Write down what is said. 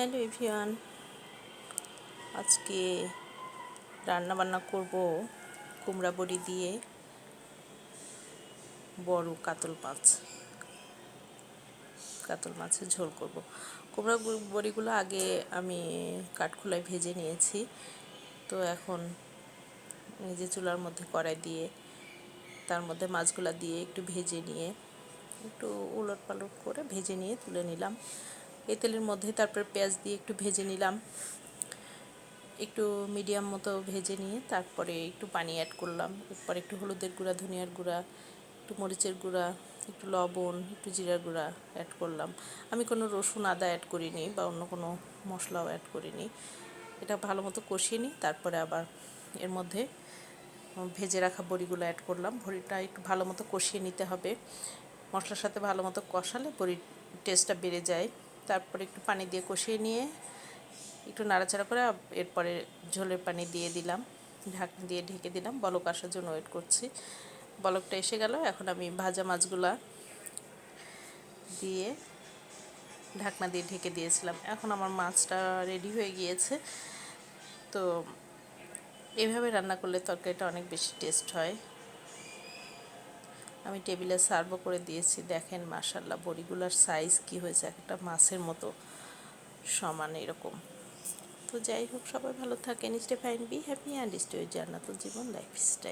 Hello everyone, আজকে রান্না বান্না করব কুমড়া বড়ি দিয়ে বড় কাতল মাছ। কাতল মাছের ঝোল করব। কুমড়া বড়িগুলো আগে আমি কাঠখোলায় ভেজে নিয়েছি। তো এখন নিজে চুলার মধ্যে কড়াই দিয়ে, তার মধ্যে মাছগুলা দিয়ে একটু ভেজে নিয়ে, একটু উলট পালট করে ভেজে নিয়ে তুলে নিলাম। এই তেলের মধ্যে তারপর পেঁয়াজ দিয়ে একটু ভেজে নিলাম। একটু মিডিয়াম মতো ভেজে নিয়ে তারপরে একটু পানি অ্যাড করলাম। এরপর একটু হলুদের গুঁড়া, ধনিয়ার গুঁড়া, একটু মরিচের গুঁড়া, একটু লবণ, একটু জিরার গুঁড়া অ্যাড করলাম। আমি কোনো রসুন আদা অ্যাড করিনি বা অন্য কোনো মশলাও অ্যাড করিনি। এটা ভালো মতো কষিয়ে নিই তারপরে আবার এর মধ্যে ভেজে রাখা বড়িগুলো অ্যাড করলাম। বড়িটা একটু ভালো মতো কষিয়ে নিতে হবে। মশলার সাথে ভালো মতো কষালে বড়ির টেস্টটা বেড়ে যায়। তারপরে একটু পানি দিয়ে কষিয়ে নিয়ে একটু নাড়াচাড়া করে এরপরে ঝোলের পানি দিয়ে দিলাম ঢাকনা দিয়ে ঢেকে দিলাম। বলক আসার জন্য ওয়েট করছি। বলকটা এসে গেল, এখন আমি ভাজা মাছগুলা দিয়ে ঢাকনা দিয়ে ঢেকে দিয়েছিলাম। এখন আমার মাছটা রেডি হয়ে গিয়েছে। তো এভাবে রান্না করলে তরকারিটা অনেক বেশি টেস্ট হয়। আমি টেবিলে সার্ভও করে দিয়েছি। দেখেন মাসাল্লাহ বড়িগুলার সাইজ কি হয়েছে? একটা মাছের মতো সমান এরকম। তো যাই হোক, সবাই ভালো থাকেন। Stay fine be happy and stay Jannatul Jibon lifestyle